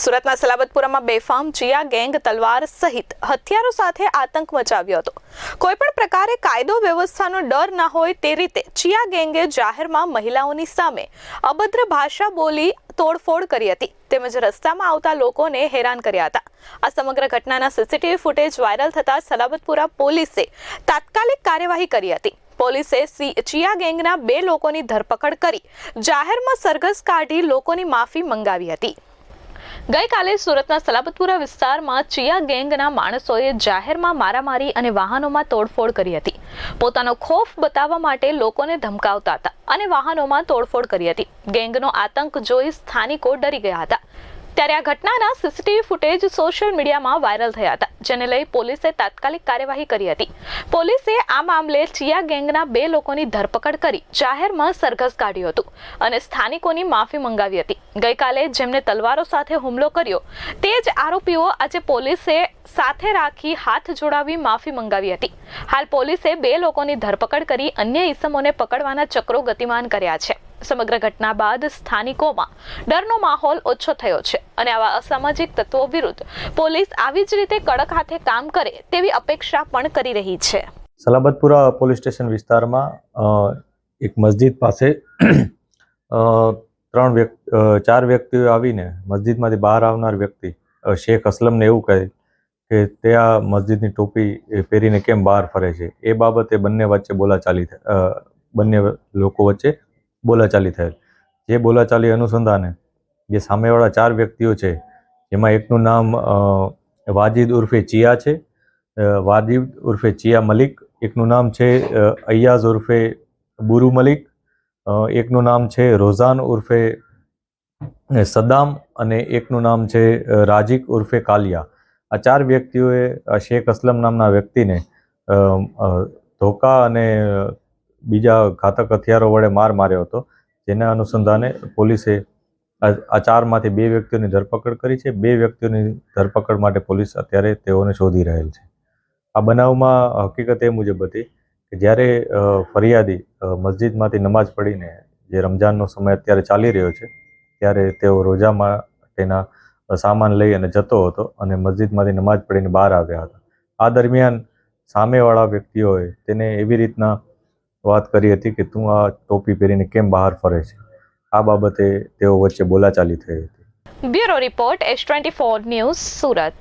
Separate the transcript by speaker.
Speaker 1: સુરતના સલાબતપુરામાં બેફામ ચિયા ગેંગ, તલવાર સહિત હથિયારો સાથે આતંક મચાવ્યો હતો. કોઈ પણ પ્રકારે કાયદો વ્યવસ્થાનો ડર ના હોય તે રીતે ચિયા ગેંગે જાહેરમાં મહિલાઓની સામે અભદ્ર ભાષા બોલી તોડફોડ કરી હતી. તેમજ રસ્તામાં આવતા લોકોને હેરાન કર્યા હતા. આ સમગ્ર ઘટનાના સીસીટીવી ફૂટેજ વાયરલ થતા સલાબતપુરા પોલીસે તાત્કાલિક કાર્યવાહી કરી હતી. પોલીસે ચિયા ગેંગના બે લોકોની ધરપકડ કરી જાહેરમાં સરઘસ કાઢી લોકોની માફી મંગાવી હતી. ગઈકાલે સુરતના સલાબતપુરા વિસ્તારમાં ચિયા ગેંગના માણસોએ જાહેરમાં મારામારી અને વાહનોમાં તોડફોડ કરી હતી. પોતાનો ખોફ બતાવવા માટે લોકોને ધમકાવતા હતા અને વાહનોમાં તોડફોડ કરી હતી. ગેંગનો આતંક જોઈ સ્થાનિકો ડરી ગયા હતા. ત્યારે આ ઘટનાના સીસીટીવી ફૂટેજ સોશિયલ મીડિયામાં વાયરલ થયા હતા, જેને લઈ પોલીસે તાત્કાલિક કાર્યવાહી કરી હતી. પોલીસે આ મામલે ચિયા ગેંગના બે લોકોની ધરપકડ કરી જાહેરમાં સરઘસ કાઢ્યું હતું અને સ્થાનિકોની માફી મંગાવી હતી. ગઈકાલે જેમને તલવારો સાથે હુમલો કર્યો, તે જ આરોપીઓ આજે પોલીસે સાથે રાખી હાથ જોડાવી માફી મંગાવી હતી. હાલ પોલીસે બે લોકોની ધરપકડ કરી અન્ય ઇસમોને પકડવાના ચક્રો ગતિમાન કર્યા છે. સમગ્ર ઘટના બાદ સ્થાનિકોમાં ડરનો માહોલ ઓછો થયો છે અને આવા અસામાજિક તત્વો વિરુદ્ધ પોલીસ આવી જ રીતે કડક હાથે કામ કરે તેવી અપેક્ષા પણ કરી રહી છે.
Speaker 2: સલાબતપુરા પોલીસ સ્ટેશન વિસ્તારમાં એક મસ્જિદ પાસે ત્રણ વ્યક્તિ ચાર વ્યક્તિઓ આવીને મસ્જિદમાંથી બહાર આવનાર વ્યક્તિ શેખ અસલમને એવું કહે કે તે આ મસ્જિદની ટોપી પહેરીને કેમ બહાર ફરે છે? એ બાબતે બંને વચ્ચે બોલાચાલી બંને લોકો વચ્ચે બોલાચાલી થયેલ. જે બોલાચાલી અનુસંધાને જે સામેવાળા ચાર વ્યક્તિઓ છે, જેમાં એકનું નામ વાજિદ ઉર્ફે ચિયા છે વાજિદ ઉર્ફે ચિયા મલિક, એકનું નામ છે અય્યાઝ ઉર્ફે બુરુ મલિક એકનું નામ છે, રોઝાન ઉર્ફે સદામ અને એકનું નામ છે રાજીક ઉર્ફે કાલિયા. આ ચાર વ્યક્તિઓએ શેખ અસલમ નામના વ્યક્તિને ધોકા અને બીજા ઘાતક હથિયારો વડે માર માર્યો હતો, જેના અનુસંધાને પોલીસે આ ચારમાંથી બે વ્યક્તિઓની ધરપકડ કરી છે. બે વ્યક્તિઓની ધરપકડ માટે પોલીસ અત્યારે તેઓને શોધી રહેલ છે. આ બનાવમાં હકીકત એ મુજબ હતી કે જ્યારે ફરિયાદી મસ્જિદમાંથી નમાઝ પઢીને જે રમઝાનનો સમય અત્યારે ચાલી રહ્યો છે, ત્યારે તેઓ રોજા માટેના સામાન લઈ અને જતો હતો અને મસ્જિદમાંથી નમાઝ પઢીને બહાર આવ્યા હતા. આ દરમિયાન સામેવાળા વ્યક્તિઓએ તેને એવી રીતના વાત કરી હતી કે તું આ ટોપી પહેરીને કેમ બહાર ફરે છે? આ બાબતે તેઓ વચ્ચે બોલાચાલી થઈ હતી.
Speaker 1: Bureau report S twenty four news Surat.